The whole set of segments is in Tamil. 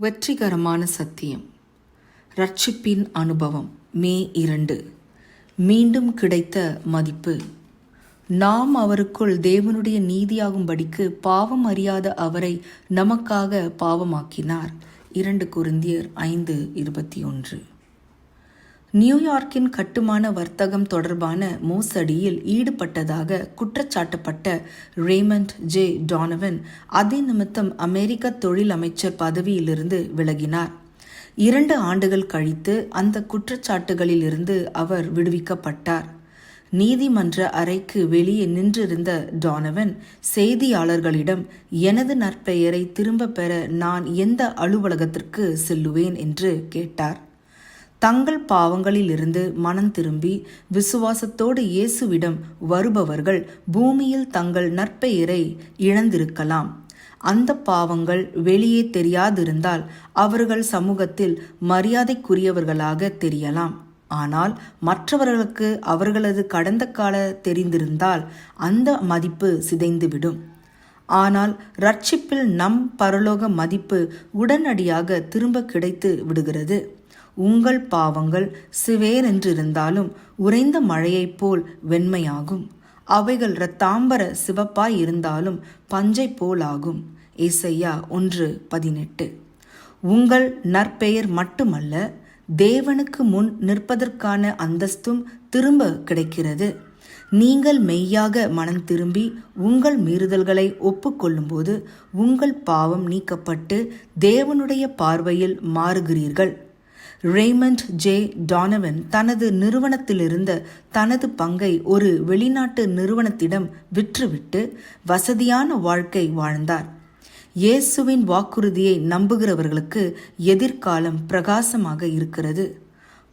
வெற்றிகரமான சத்தியம். ரட்சிப்பின் அனுபவம் மே இரண்டு. மீண்டும் கிடைத்த மதிப்பு. நாம் அவருக்குள் தேவனுடைய நீதியாகும்படிக்கு பாவம் அறியாத அவரை நமக்காக பாவமாக்கினார். இரண்டு குருந்தியர் ஐந்து இருபத்தி ஒன்று. நியூயார்க்கின் கட்டுமான வர்த்தகம் தொடர்பான மோசடியில் ஈடுபட்டதாக குற்றச்சாட்டப்பட்ட ரேமண்ட் ஜே. டானவன் அதே நிமித்தம் அமெரிக்க தொழில் அமைச்சர் பதவியிலிருந்து விலகினார். இரண்டு ஆண்டுகள் கழித்து அந்த குற்றச்சாட்டுகளிலிருந்து அவர் விடுவிக்கப்பட்டார். நீதிமன்ற அறைக்கு வெளியே நின்றிருந்த டானவன் செய்தியாளர்களிடம் எனது நற்பெயரை திரும்ப பெற நான் எந்த அலுவலகத்திற்கு செல்லுவேன்? என்று கேட்டார். தங்கள் பாவங்களிலிருந்து மனம் திரும்பி விசுவாசத்தோடு இயேசுவிடம் வருபவர்கள் பூமியில் தங்கள் நற்பெயரை இழந்திருக்கலாம். அந்த பாவங்கள் வெளியே தெரியாதிருந்தால் அவர்கள் சமூகத்தில் மரியாதைக்குரியவர்களாக தெரியலாம். ஆனால் மற்றவர்களுக்கு அவர்களது கடந்த கால தெரிந்திருந்தால் அந்த மதிப்பு சிதைந்துவிடும். ஆனால் ரட்சிப்பில் நம் பரலோக மதிப்பு உடனடியாக திரும்ப கிடைத்து விடுகிறது. உங்கள் பாவங்கள் சிவேரென்றிருந்தாலும் உறைந்த மழையைப் போல் வெண்மையாகும். அவைகள் இரத்தாம்பர சிவப்பாய் இருந்தாலும் பஞ்சை போலாகும். இசையா ஒன்று பதினெட்டு. உங்கள் நற்பெயர் மட்டுமல்ல தேவனுக்கு முன் நிற்பதற்கான அந்தஸ்தும் திரும்ப கிடைக்கிறது. நீங்கள் மெய்யாக மனம் திரும்பி உங்கள் மீறுதல்களை ஒப்புக்கொள்ளும்போது உங்கள் பாவம் நீக்கப்பட்டு தேவனுடைய பார்வையில் மாறுகிறீர்கள். ரேமண்ட் ஜே டானவன் தனது நிறுவனத்திலிருந்த தனது பங்கை ஒரு வெளிநாட்டு நிறுவனத்திடம் விற்றுவிட்டு வசதியான வாழ்க்கை வாழ்ந்தார். இயேசுவின் வாக்குறுதியை நம்புகிறவர்களுக்கு எதிர்காலம் பிரகாசமாக இருக்கிறது.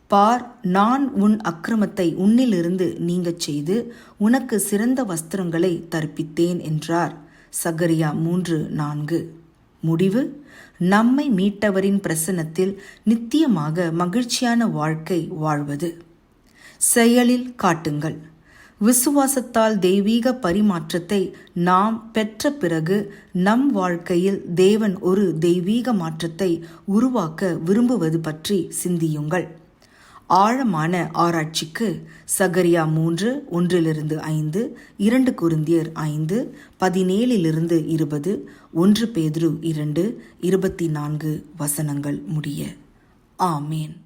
பார் நான் உன் அக்கிரமத்தை உன்னிலிருந்து நீங்கச் செய்து உனக்கு சிறந்த வஸ்திரங்களை தற்பித்தேன் என்றார். சகரியா மூன்று நான்கு. முடிவு நம்மை மீட்டவரின் பிரசனத்தில் நித்தியமாக மகிழ்ச்சியான வாழ்க்கை வாழ்வது. செயலில் காட்டுங்கள். விசுவாசத்தால் தெய்வீக பரிமாற்றத்தை நாம் பெற்ற பிறகு நம் வாழ்க்கையில் தேவன் ஒரு தெய்வீக மாற்றத்தை உருவாக்க விரும்புவது பற்றி சிந்தியுங்கள். ஆழமான ஆராய்ச்சிக்கு சகரியா மூன்று ஒன்றிலிருந்து ஐந்து இரண்டு குருந்தியர் ஐந்து பதினேழிலிருந்து இருபது ஒன்று பேதுரு இரண்டு இருபத்தி நான்கு வசனங்கள் முடிய. ஆமேன்.